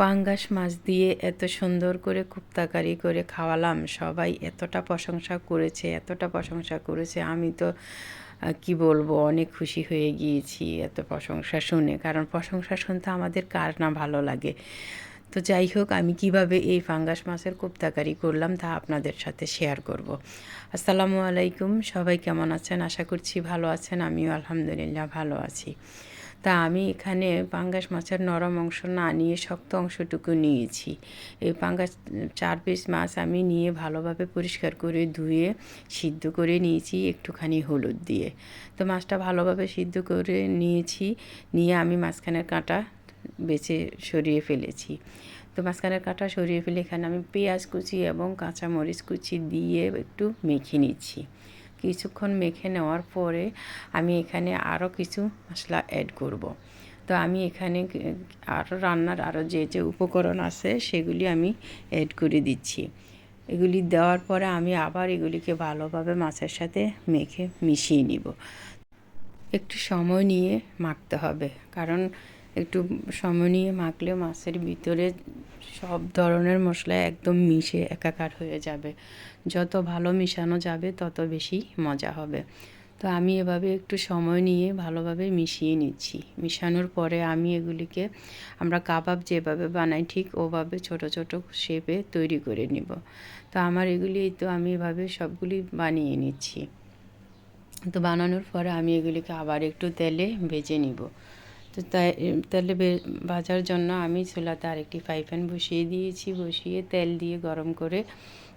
পাঙ্গাস মাছ দিয়ে এত সুন্দর করে কুপ্তাকারি করে খাওয়ালাম। সবাই এতটা প্রশংসা করেছে, এতটা প্রশংসা করেছে। আমি তো কি বলব, অনেক খুশি হয়ে গিয়েছি এত প্রশংসা শুনে। কারণ প্রশংসা শুনতে আমাদের কার না ভালো লাগে? তো যাই হোক, আমি কীভাবে এই ফাঙ্গাস মাছের কোপ্তাকারি করলাম তা আপনাদের সাথে শেয়ার করব। আসসালামু আলাইকুম, সবাই কেমন আছেন? আশা করছি ভালো আছেন, আমিও আলহামদুলিল্লাহ ভালো আছি। তা আমি এখানে পাঙ্গাস মাছের নরম অংশ না নিয়ে শক্ত অংশটুকু নিয়েছি। এই পাঙ্গাস, চার পিস মাছ আমি নিয়ে ভালোভাবে পরিষ্কার করে ধুয়ে সিদ্ধ করে নিয়েছি একটুখানি হলুদ দিয়ে। তো মাছটা ভালোভাবে সিদ্ধ করে নিয়েছি, নিয়ে আমি মাঝখানের কাঁটা বেছে সরিয়ে ফেলেছি। তো মাঝখানের কাঁটা সরিয়ে ফেলে এখানে আমি পেঁয়াজ কুচি এবং কাঁচা মরিচ কুচি দিয়ে একটু মেখে নিচ্ছি। কিছুক্ষণ মেখে নেওয়ার পরে আমি এখানে আরও কিছু মশলা অ্যাড করব। তো আমি এখানে আরও রান্নার আরও যে যে উপকরণ আছে, সেগুলি আমি অ্যাড করে দিচ্ছি এগুলি দেওয়ার পরে আমি আবার এগুলিকে ভালোভাবে মাছের সাথে মেখে মিশিয়ে নিব একটু সময় নিয়ে মাখতে হবে, কারণ একটু সময় নিয়ে মাখলে মাছের ভিতরে সব ধরনের মশলা একদম মিশে একাকার হয়ে যাবে। যত ভালো মিশানো যাবে, তত বেশি মজা হবে। তো আমি এভাবে একটু সময় নিয়ে ভালোভাবে মিশিয়ে নিচ্ছি। মিশানোর পরে আমি এগুলিকে আমরা কাবাব যেভাবে বানাই, ঠিক ওভাবে ছোট ছোট শেপে তৈরি করে নিব। তো আমার এগুলি তো আমি এভাবে সবগুলি বানিয়ে নিচ্ছি। তো বানানোর পরে আমি এগুলিকে আবার একটু তেলে ভেজে নিব। তো তাই তেলে ভাজার জন্য আমি চুলাতে আরেকটি ফ্রাই প্যান বসিয়ে দিয়েছি। বসিয়ে তেল দিয়ে গরম করে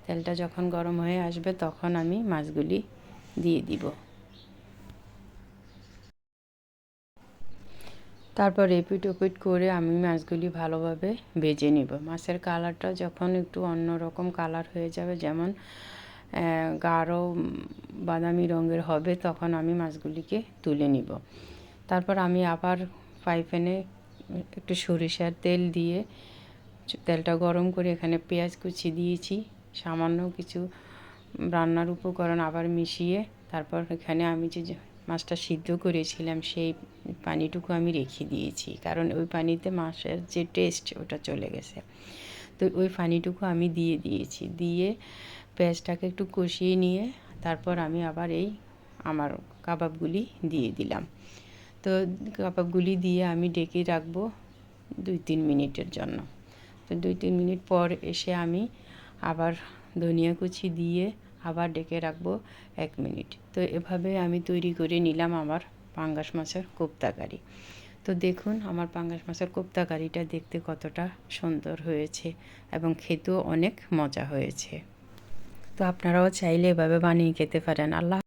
তেলটা যখন গরম হয়ে আসবে তখন আমি মাছগুলি দিয়ে দিব। তারপর এপিট ওপিট করে আমি মাছগুলি ভালোভাবে ভেজে নিব। মাছের কালারটা যখন একটু অন্য রকম কালার হয়ে যাবে, যেমন গাঢ় বাদামি রঙের হবে, তখন আমি মাছগুলিকে তুলে নিব। তারপর আমি আবার ফ্রাই প্যানে একটু সরিষার তেল দিয়ে তেলটা গরম করে এখানে পেঁয়াজ কুচি দিয়েছি। সামান্য কিছু রান্নার উপকরণ আবার মিশিয়ে তারপর এখানে আমি যে মাছটা সিদ্ধ করেছিলাম সেই পানিটুকু আমি রেখে দিয়েছি। কারণ ওই পানিতে মাছের যে টেস্ট ওটা চলে গেছে। তো ওই পানিটুকু আমি দিয়ে দিয়েছি। দিয়ে পেঁয়াজটাকে একটু কষিয়ে নিয়ে তারপর আমি আবার এই আমার কাবাবগুলি দিয়ে দিলাম। তো কাবাবগুলি দিয়ে আমি ডেকে রাখব দুই তিন মিনিটের জন্য। তো দুই তিন মিনিট পর এসে আমি আবার ধনিয়া কুচি দিয়ে আবার ডেকে রাখব এক মিনিট। তো এভাবে আমি তৈরি করে নিলাম আমার পাঙ্গাস মাছের কোপ্তা কোপ্তাকারি। তো দেখুন, আমার পাঙ্গাস মাছের কোপ্তা কোপ্তাকারিটা দেখতে কতটা সুন্দর হয়েছে এবং খেতেও অনেক মজা হয়েছে। তো আপনারাও চাইলে এভাবে বানিয়ে খেতে পারেন। আল্লাহ